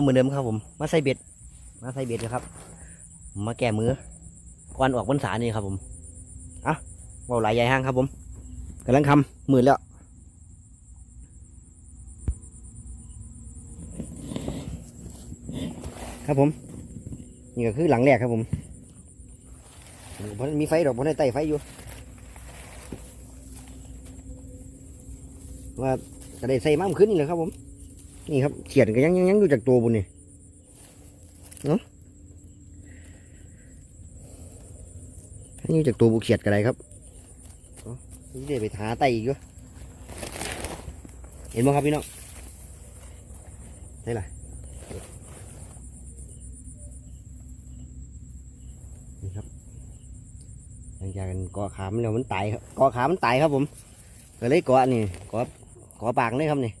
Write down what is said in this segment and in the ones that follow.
เก่ามือเดิมครับผม มาใส่เบ็ด มาใส่เบ็ดนะครับ มาแก้มือก่อนออกพรรษานี่ครับผมอะเว่าหลายใหญ่ห้างครับผมกำลังคำมือแล้วครับผม นี่ก็คือหลังแรกครับผมเพราะมีไฟดอกเพราะในใต้ไฟอยู่ ว่าจะได้ใส่ม้ามขึ้นนี่แหละครับผม นี่ครับเขียนก็ยังยังยังอยู่จากตัวบุญนี่เนาะยังอยู่จากตัวบุเขียดกันไรครับเอ้านี่ได้ไปหาไตอีกอยู่เห็นไหมครับพี่น้องได้ละนี่ครับหลังจากกันกอขามันแล้วมันตายครับกอขามันตายครับผมก็เลยกอนี่กอกอปากเลยครับนี่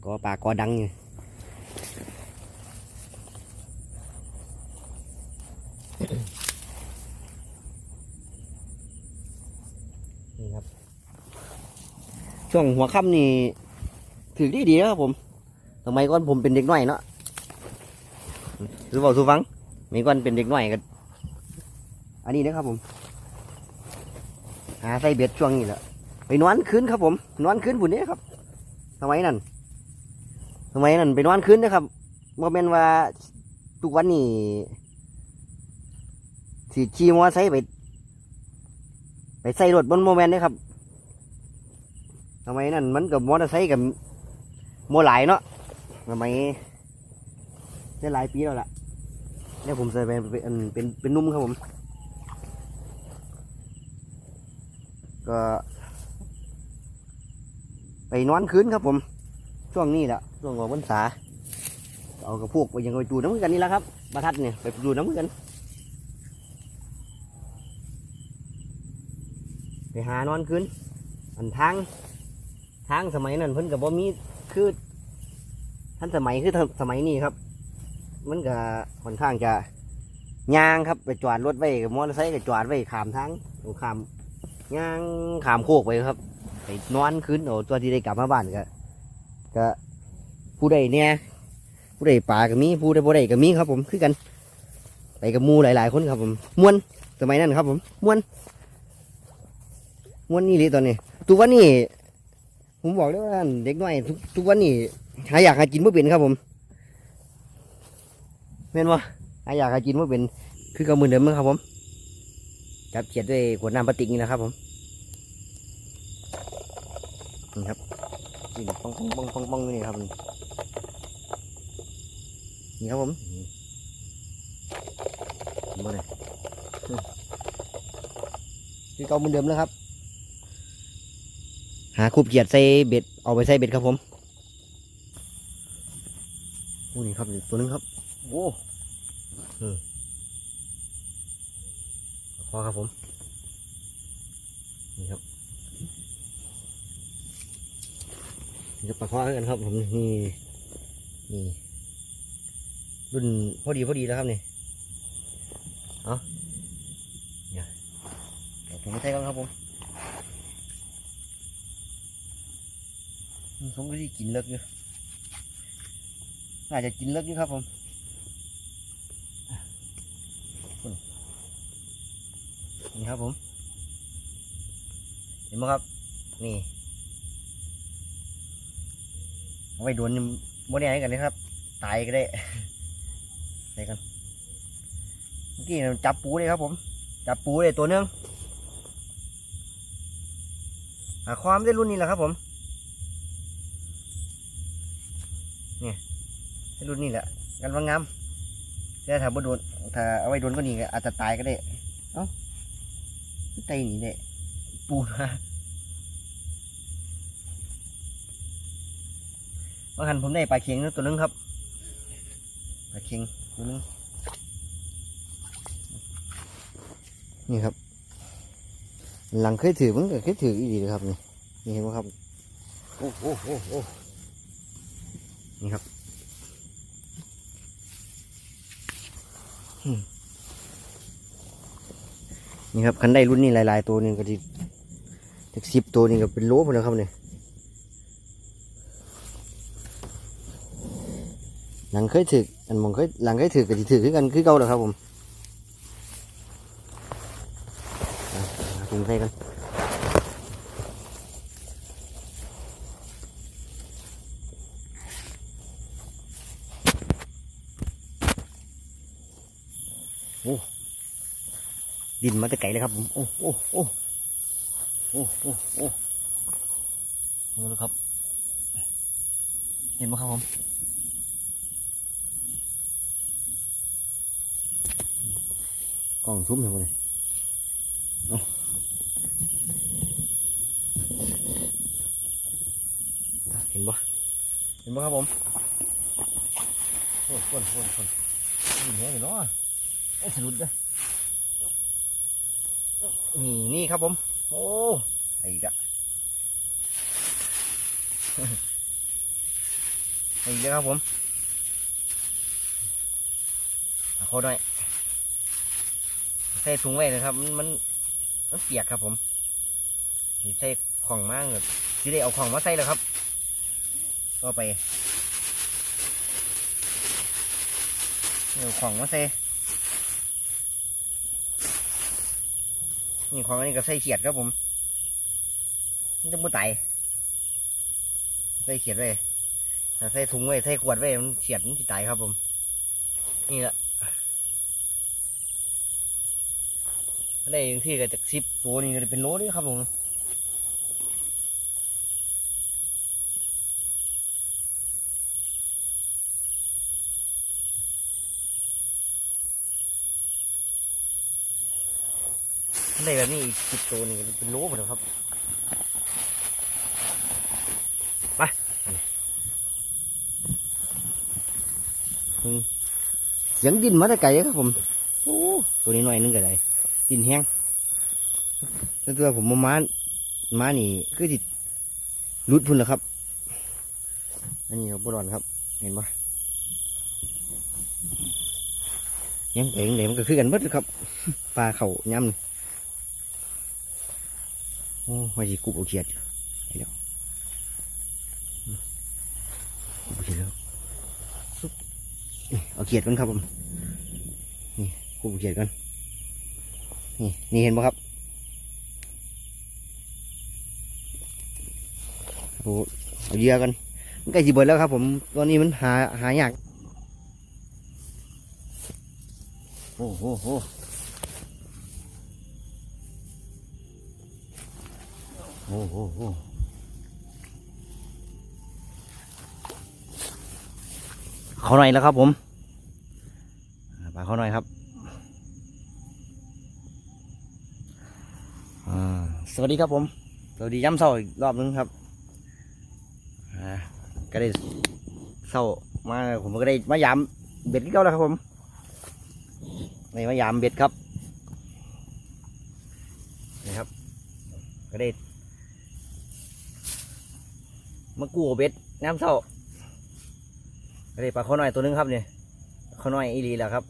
có bà có đắng như นี่ครับ ช่วงหัวค่ำนี่ถือดีดีนะครับผมสมัยก่อนผมเป็นเด็กหน้อยเนาะหรือเปล่าสุฟังมื่อก่อนเป็นเด็กหน้อยกันอันนี้นะครับผม หาใส่เบ็ดช่วงนี้แหละไปนอนคืนครับผม นอนคืนบุญนี้ครับสมัยนั้น สมัยนั้นไปนอนคืนนะครับว่าเป็นว่าทุกวันนี้สีขี่มอไซค์ไป ไปใส่รถบนโมเมนต์นะครับสมัยนั้นมันกับมอเตอร์ไซค์กับโมหลายเนาะสมัยได้หลายปีแล้วล่ะเนี่ยผมใส่ไปเป็นเป็นเป็นนุ่มครับผม ก็ ไปนอนคืนครับผม ช่วงนี้แหละช่วงของพรรษาเอากับพวกไปยังไปดูน้ำกันนี่แหละครับประทัดเนี่ยไปดูน้ำกัน ไปหานอนคืนอันทางทางสมัยนั้นเพิ่นกับบ่มีคือท่านสมัยคือสมัยนี้ครับ มันก็ค่อนข้างจะยางครับไปจอดรถไว้กับมอเตอร์ไซค์ก็จอดไว้ขามทางโอ้ขามยางขามโคกไปครับไปนอนคืนโอ้ตัวที่ได้กลับมาบ้านก็ ก็ผู้ใดเนี่ยผู้ใดป่าก็มีผู้ใดบ่ได้ก็มีครับ ผมคือกัน ไปกับมูหลายๆคนครับ ผมมวนสมัยนั้นครับ ผมมวนมวนนี่เลยตอนนี้ทุกวันนี้ผมบอกเลยว่าเด็กน้อยทุกทุกวันนี้หาอยากหากินไม่เป็นครับผมเม่นวะหาอยากหากินไม่เป็นคือกับมือเดิมมั้งครับผมจับเขียดด้วยขวดน้ำพลาสติกนี่นะครับผมนี่ครับ นี่ปองปองปองปองปองนี่ครับนี่ครับผมนี่บ่เนี่ยคือเก่าเหมือนเดิมแล้วครับ หาคูบเกียดใส่เบ็ดเอาไปใส่เบ็ดครับผมโอ้นี่ครับตัวนึงครับโอ้เออพอครับผม นี่ครับ จะปลาคว้ากันครับผมนี่นี่รุ่นพอดีพอดีแล้วครับนี่เอาเนี่ยเดี๋ยวผมไม่ใช่กันครับผมอืมผมก็ที่กินเลิกอยู่น่าจะกินเลิกอยู่ครับผมนี่ครับผม เห็นไหมครับ นี่ เอาไปโดนโมเดลกันนะครับ ตายก็ได้ใส่กันเมื่อกี้จับปูเลยครับผม จับปูเลยตัวหนึงหาความได้รุ่นนี้แหละครับผมเนี่ยรุ่นนี้แหละกันว่างามแต่ถ้าบ่โดนถ้าเอาไว้โดนก็นี่อาจจะตายก็ได้เอ้าไตหนีได้ปูนะ ว่าหันผมได้ปลาเค็งนะตัวนึงครับปลาเค็งตัวนึงนี่ครับ หลังเคยถือมันก็เคยถืออีดีเลยครับนี่นี่เห็นไหมครับโอ้โอ้โอ้โอ้นี่ครับนี่ครับคันได้รุ่นนี้หลาย ๆ ตัวนี่ก็ดีสิบตัวนี่ก็เป็นโลหมดแล้วครับเนี่ย ลังเคยถึกอันมองเคยหลังเคยถึกกับที่ถึกคือกันคือเก่าแหละครับผมถุงใส่กันโอ้ดินมาแต่ไกลเลยครับผมโอ้โอ้โอ้โอ้โอ้โอ้เอาละครับ เห็นไหมครับผม กล้องซุ้มเห็นไหมเนี่ยเอาเห็นปะเห็นปะครับผมโอ้คนคนคนนี่แหงเนาะไอ้สะดุดเลยนี่นี่ครับผม โอ้ไอ้กะไอ้เลยครับผมเอาเขาหน่อย ใส่ถุงไว้นะครับ มันมันมันเปียกครับ ผมนี่ใส่ของมากเลยที่ได้เอาของมาใส่แล้วครับ ก็ไปเอาของมาใส่นี่ของอันนี้ก็ใส่เขียดครับผมมันจะไม่ตายใส่เขียดไว้ใส่ถุงไว้ใส่ขวดไว้มันเขียดมันจะตายครับผม นี่แหละ ได้อย่างที่ก็จากสิบตัวนี่ก็จะเป็นโลเลยครับผมได้แบบนี้อีกสิบตัวนี่ก็เป็นโลหมดครับไปเสียงดินมาแต่ไกลครับผมโอ้ตัวนี้หน่อยนึงก็ได้ ดินแห้งแล้วตัวผมมาม้ามานี่คือจิตรุดพุ่นแล้วครับ อันนี้ครับบรอนครับ เห็นปะยังเองเดี๋ยวมันก็คือกันเบิดครับปลาเข่าย่ำโอ้มาจีกุบเอาเขียดไปแล้วกุบเอาเขียดแล้วซุบนี่เอาเขียดกันครับผมนี่กุบเอาเขียดกัน นี่นี่เห็นปะครับโอ้เอาเหยื่อกันมันใกล้สิเบิดแล้วครับ ผมตอนนี้มันหาหายากโอ้โหโหโอ้โหเขาหน่อยแล้วครับผมอ่าไปเขาหน่อยครับ อ่า สวัสดีครับผมสวัสดีย้ำเศร้าอีกรอบนึงครับก็ได้เศร้ามาผมก็ได้มายามเบ็ดที่เก่าแล้วครับผมได้มายามเบ็ดครับนี่ครับ ก็ได้มากู้เบ็ดน้ำเศร้าก็ได้ปลาข้อน้อยตัวหนึงครับเนี่ยข้อน้อยอีหลีแหล้วครับ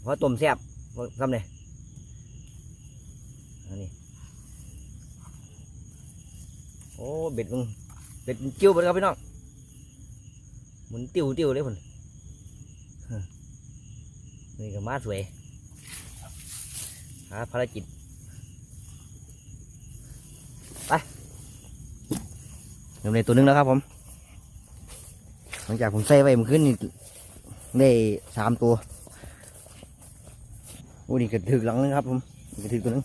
เพราะต้มแซ่บทำเนี่ย อันนี้ โอ้เบ็ดมึงเบ็ดมันจิ้วไปครับพี่น้องหมุนติ้วติ้วเลยพุ่นนี่ก็มาสวยหาภารกิจไปเดี๋ยวในตัวหนึงแล้วครับผมหลังจากผมใส่ไว้เมันขึ้นนี่ได้สามตัวโอ้นี่ก็ถึกหลังนึงครับผมนี่ก็ถึกตัวหนึง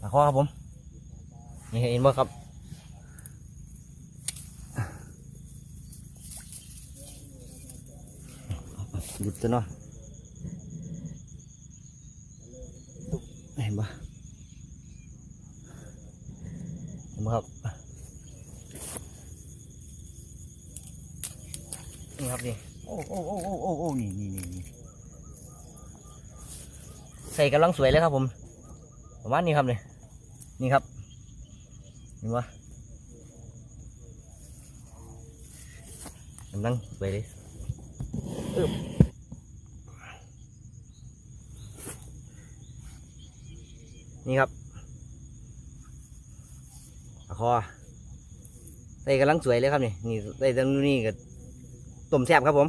ปลาข้อครับผม นี่เห็นบ่ครับหยุดตัวเนาะเห็นบ่เห็นบ่ครับนี่ครับนี่โอ้โอ้โอ้โอ้โอ้โอ้นี่นี่นี่นี่ใส่กำลังสวยเลยครับผมประมาณนี้ครับเนี่ยนี่ครับ เห็นปะกำลังสวยเลยอึ๊บนี่ครับปลาคอใส่กำลังสวยเลยครับนี่นี่ใส่ตรงนี้ก็ต้มแซ่บครับผม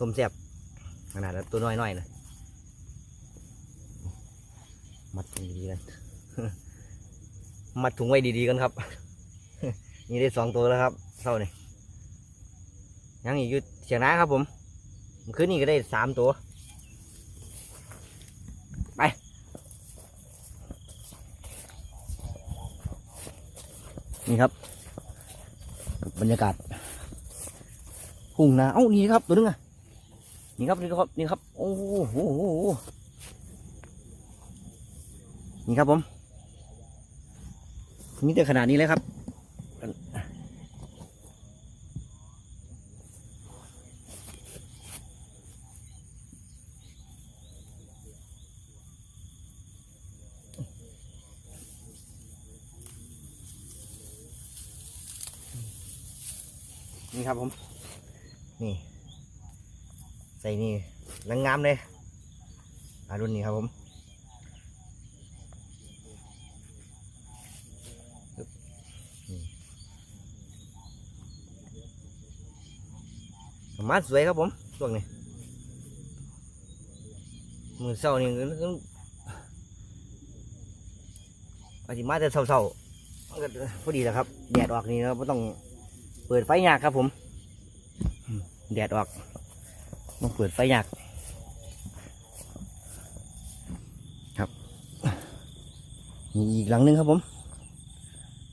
ต้มแซ่บขนาดตัวน้อยๆนะ มัดถุงดีๆกัน มัดถุงไว้ดีๆกันครับ นี่ได้สองตัวแล้วครับเท่านี่ยังอีกอยู่เสียงนะครับผมคืนนี้ก็ได้สามตัว ไป นี่ครับ บรรยากาศทุ่งนาเอ้านี่ครับตัวนึงอะนี่ครับนี่ครับนี่ครับ โอ้โห นี่ครับผมนี่แต่ขนาดนี้เลยครับนี่ครับผม นี่ ใส่นี่นังงามเลยอารุ่นนี้ครับผมปึ๊บนี่ประ มาสวยครับผมช่วงนี้มือเศร้านี่ก็ก็อาจจะมาแต่เศร้าๆก็พอดีแหละครับ แดดออกนี่เราไม่ต้องเปิดไฟยากครับผม แดดออกต้องเปิดไฟยากครับมีอีกหลังหนึงครับผม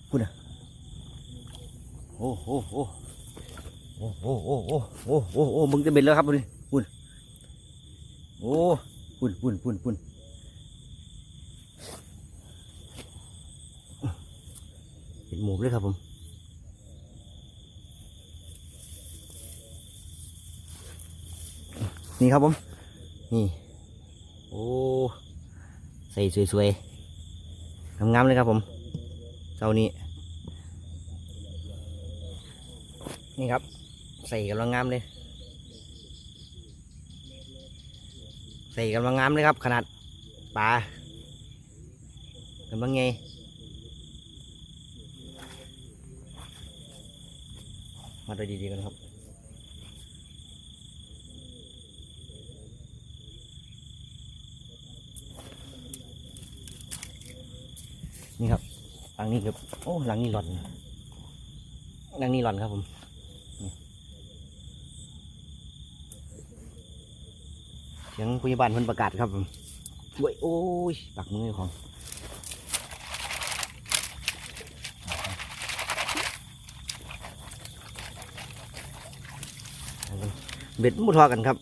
พูดนะโอ้โห โอ้โหโอ้โอ้โอ้โอ้โอ้มึงจะเบ็ดแล้วครับคุณคุณโอ้คุณคุณคุณคุณเป็นหมูเลยครับผมนี่ครับผม นี่ โอ้ใส่สวยๆงามๆเลยครับผมเจ้านี้ นี่ครับ ใส่กำลังงามเลยใส่กำลังงามเลยครับ ขนาดปลากำลังไงมาดูดีๆกันครับนี่ครับหลังนี้ครับโอ้หลังนี้หล่อนหลังนี้หล่อนครับผมนี่เสี ยังพยาบาลพิ่นประกาศครับผมโอ้ยโอ้ยปักมือของเบ็ดมุทอกันครับ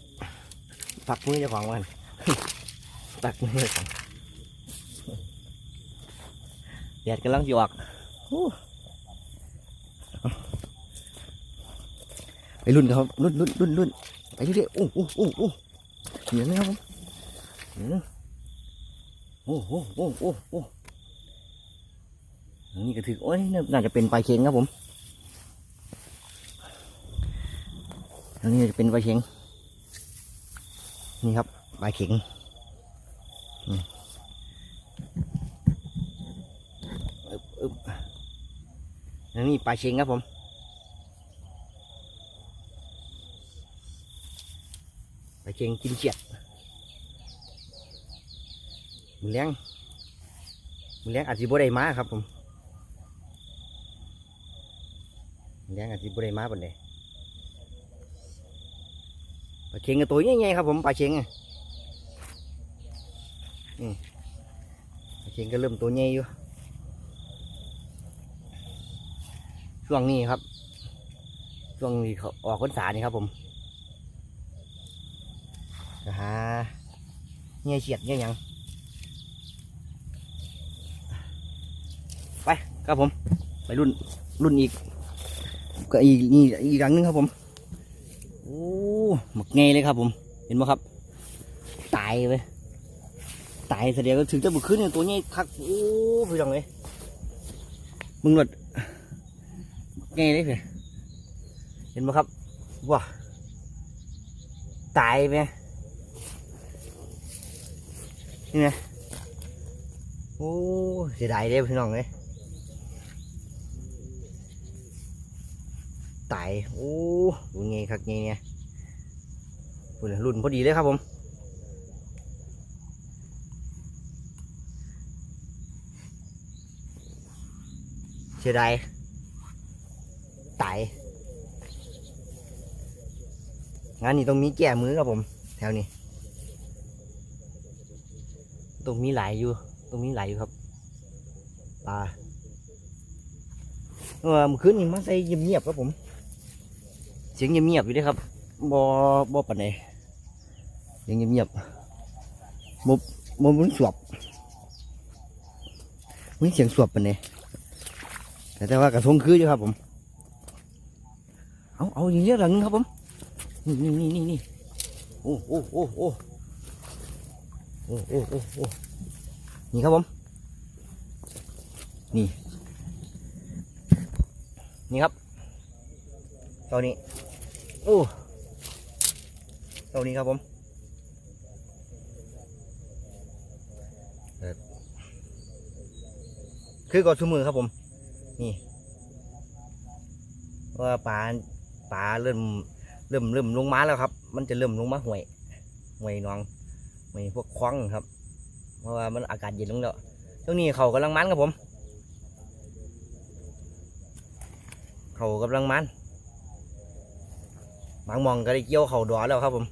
ปักมือเจ้าของมันปักมือของแดดกำลังจะอกไปรุ่นครับรุ่นรุ่นรุ่นรุ่นไปเรื่อยๆโอ้โอ้โอ้โอ้ เห็นียวนะครับผมเหนียวนะโอ้โอ้โอ้โอ้โอ้นนี่ก็ถือโอ้ยน่าจะเป็นปลายเค็งครับผมอันนี้จะเป็นปลายเค็งนี่ครับปลายเค็งอึบอึบแล้วนี่ปลายเชงครับผม ปลาเชงกินเฉียดมือเลี้ยงมือเลี้ยงอาจจะบ่ได้มาครับผมมือเลี้ยงอาจจะบ่ได้มาปนใดปลาเชงกับตัวใหญ่ๆครับผมปลาเชงอะนี่ปลาเชงก็เริ่มตัวใหญ่อยู่ช่วงนี้ครับช่วงนี้เขาออกพรรษานี่ครับผม ฮะเงี้ยเฉียดเงี้ยยังไปครับผมไปรุ่นรุ่นอีกก็อีกนี่อีกอย่างหนึงครับผมโอ้หมักไงเลยครับ ผม เห็นไหมครับ ตายเลยตายแสดงก็ถึงจะบุกขึ้นตัวนี้คักโอ้พี่น้องเลยมึงหนวดไงเลยเพื่อนเห็นไหมครับว้าตายไหม นี่ไงโอ้เสียดายเด้พี่น้องเลยตายโอ้ดูไงครับไงเนี่ยคุณรุ่นพอดีเลยครับผมเสียดายตายงานนี้ต้องมีแก่มือครับผม แถวนี้ ต้องมีหลอยู่ต้องมีหลอยู่ครับปลาเออเมื่อคืนนี้มาใส่เงียบๆครับผม เสียงเงียบๆอยู่ด้วยครับบอบอปันไหนเสียงเงียบๆบบบบมันสวบมันเสียงสวบปันไหนแต่แต่ว่ากระทงคืออยู่ครับผม เอาเอาอย่างเงี้ยหลังครับผม นี่นี่นี่นี่นี่โอ้โอ้โอ้โอ้ โอ้โอ้โอ้โอ้นี่ครับผม นี่ นี่ครับตัวนี้ โอ้ตัวนี้ครับผมคือกอดชูมือครับผม นี่ว่าปลาปลาเริ่มเริ่มเริ่มลงมาแล้วครับ มันจะเริ่มลงมาห่วยห่วยหนอง ห่วยพวกคว้างครับ เพราะว่ามันอากาศเย็นลงแล้วช่วงนี้เขากำลังมันครับผม เขากำลังมันบางหมองก็ได้เกี่ยวเขาดอแล้วครับผม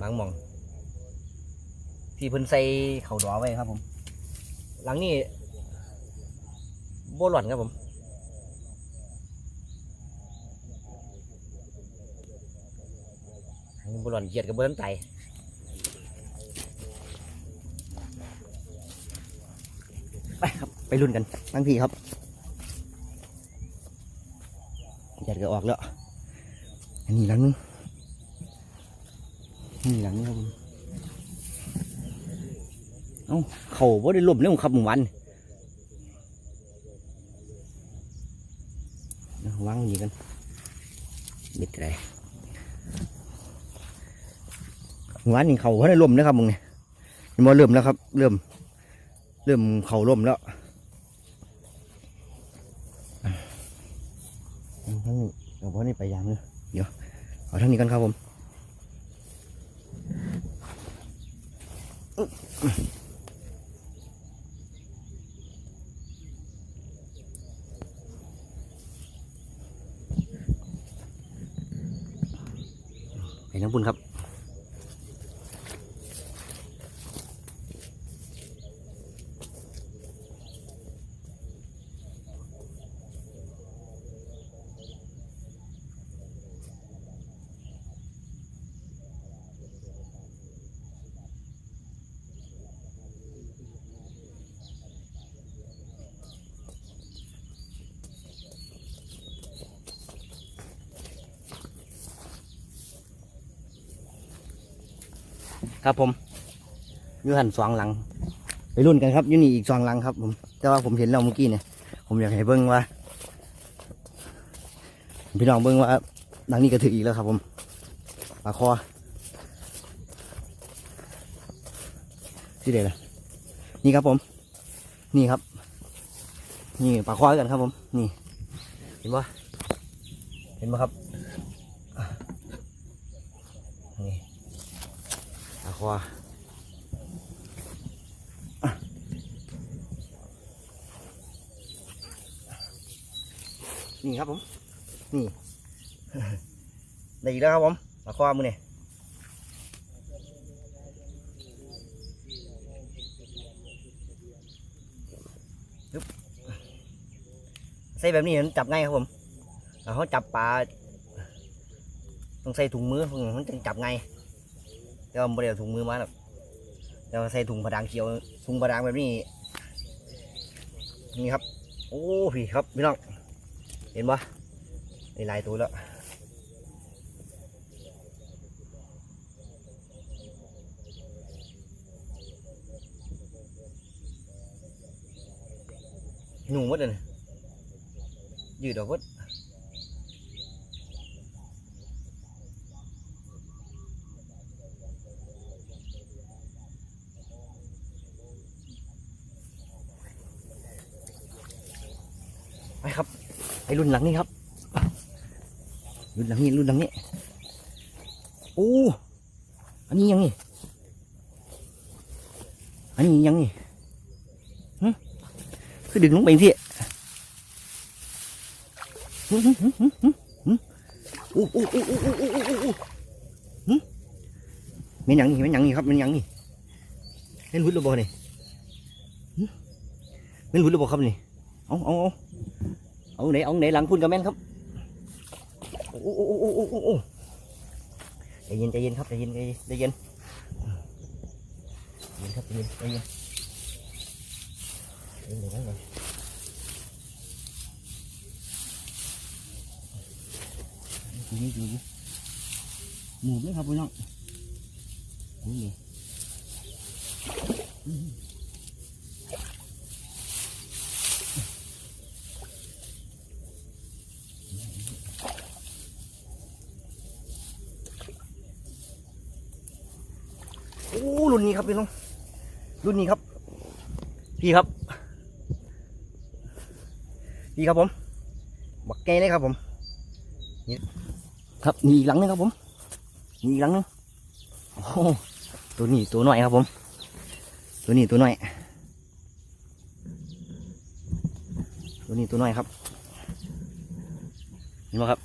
บางหมอง ที่เพิ่นใส่เขาดอไว้ครับผม หลังนี้โบหลอนครับผมอันนี้โบหลอนเหยียดกับเบิ้ลไต ไปรุ่นกันนั่งพี่ครับหยัดก็ออกแล้ว อันนี้หลังนึงนี่หลังครับเอ้าเขาบ่ได้ล่มแล้วองขับหมู่วันวางองี้กันเบ็ดอะไรหมู่วันนี่เขาบ่ได้ล่มนะครับมึงเนี่ยมันเริ่มแล้วครับ เริ่ม เริ่มเขาล่มแล้ว ทางนี้กันครับผม ครับผมยูหันสองหลัง ไปรุ่นกันครับยูนี่อีกสองหลังครับ ผมแต่ว่าผมเห็นแล้วเมื่อกี้เนี่ยผมอยากให้เบิ้งว่าพี่น้องเบิ้งว่าหลังนี้ก็ถึงอีกแล้วครับ ผมปลาคอที่เด็ดละนี่ครับผม นี่ครับ นี่ปลาคอกันครับ ผม นี่ เห็นปะเห็นปะครับอะนี่ ปลานี่ครับผม นี่ได้อีกแล้วครับผมปลาคอมือเนี่ยใส่แบบนี้มันจับง่ายครับผมเขาจับปลาต้องใส่ถุงมือมันจะจับง่าย แต่ว่าไม่ได้เอาถุงมือมาหรอกแต่ว่าใส่ถุงผดางเขียวถุงผดางแบบนี้นี่ครับ โอ้พี่ครับพี่น้องเห็นปะได้หลายตัวแล้วหนูหมดเลยยืดออกหมด ไปครับไอ้ รุ่นหลังนี่ครับ รุ่นหลังนี้รุ่นหลังนี้โอ้อันนี้ยังนี่อันนี้ยังนี่หึคือดึงลงไปสิหึหึหึหึหึหึโอ้โอ้โอ้โอ้โอ้โอ้โอ้โอ้โอ้ม่นยังนี่ไม่นยังนี่ครับไม่นยังนี่เล่นวุ้นหรือเล่านี่หึเล่นวุ้นหรือครับนี่เอาเอาเอา เอาไหนเอาไหนหลังพุ่นกับแม่นครับโอ้โอ้โอ้โอ้โอ้โอ้โอ้ใจเย็นใจเย็นครับใจเย็นใจเย็นใจเย็นใจเย็นครับใจเย็นใจเย็นใจเย็นเดี๋ยวนะเดี๋ยวดูนี่ดูนี่หมูไหมครับพี่น้องนี่นี่อืมโอ้ รุ่นนี้ครับพี่น้อง รุ่นนี้ครับ พี่ครับ พี่ครับผม บักแกเลยครับผม นี่ครับนี่อีกหลังนึงครับผมนี่อีกหลังนึงโอ้ตัวนี้ตัวหน่อยครับผม ตัวนี้ตัวหน่อย ตัวนี้ตัวหน่อยครับ เห็นไหมครับ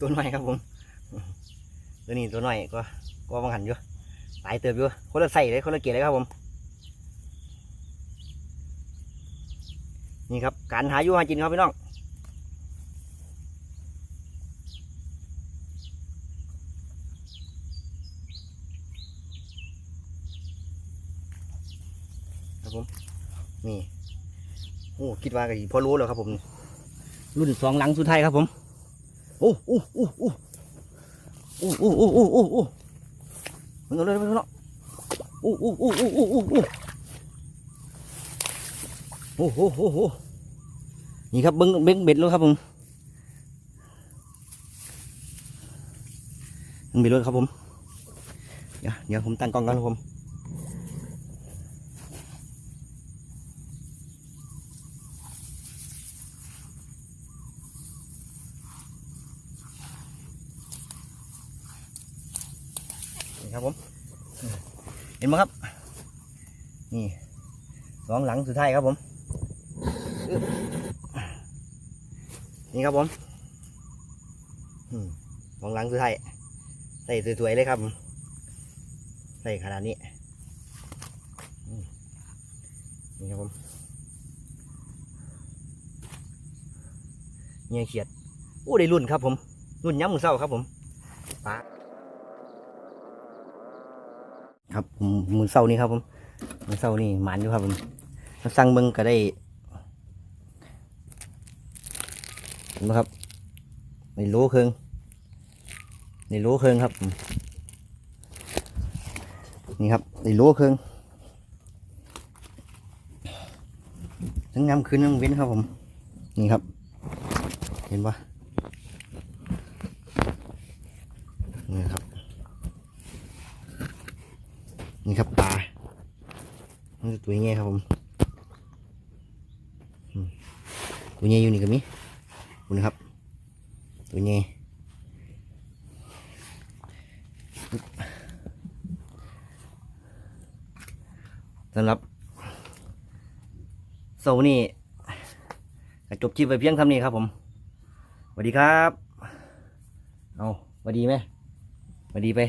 ตัวหน่อยครับผม ตัวนี้ตัวหน่อยก็ก็บังหันอยู่ตายเติบอยู่คนละใส่เลยคนละเกียร์เลยครับผม นี่ครับการหาอยู่หากินครับพี่น้องครับผมนี่โอ้คิดว่าก็สิพอรู้แล้วครับผม รุ่นสองหลังสุดท้ายครับผม โอ้โอ้โอ้โอ้ อ้โอ้โอ้โอ้โอ้โอ้มันเอาเลยมันเอาเลยโอ้โอ้โอ้โอ้โอ้โอ้โอ้โอ้โหโอ้โหนี่ครับเบิ้งเบิ้งเบ็ดแล้วครับผมเบิ้งเบ็ดแล้วครับผม เดี๋ยวเดี๋ยวผมตั้งกล้องกันครับผมนี่ครับผม เห็นไหมครับ นี่สองหลังสุดท้ายครับผม นี่ครับผมอืมองหลังสุดท้ายใส่สวยๆเลยครับผมใส่ขนาดนี้ นี่ครับผมเนี่ยเขียด โอ้ได้รุ่นครับผม รุ่นย้ำมือเศร้าครับผมปลา ครับมือเศร้านี่ครับผมมือเศร้านี่หมันอยู่ครับผมมาสั่งเบิ้งก็ได้เห็นไหมครับในโลเครื่องในโลเครื่องครับนี่ครับในโลเครื่องทั้งน้ำคืนน้ำเว้นครับผม นี่ครับ เห็นปะนี่ครับ นี่ครับปลามันจะ ตัวใหญ่ครับผมตัวใหญ่อยู่นี่ก็มีคุณครับ ตัวนี้สำหรับโซนี่จบจีบไปเพียงเท่านี้ครับผมสวัสดีครับ เอาสวัสดีไหมสวัสดีไป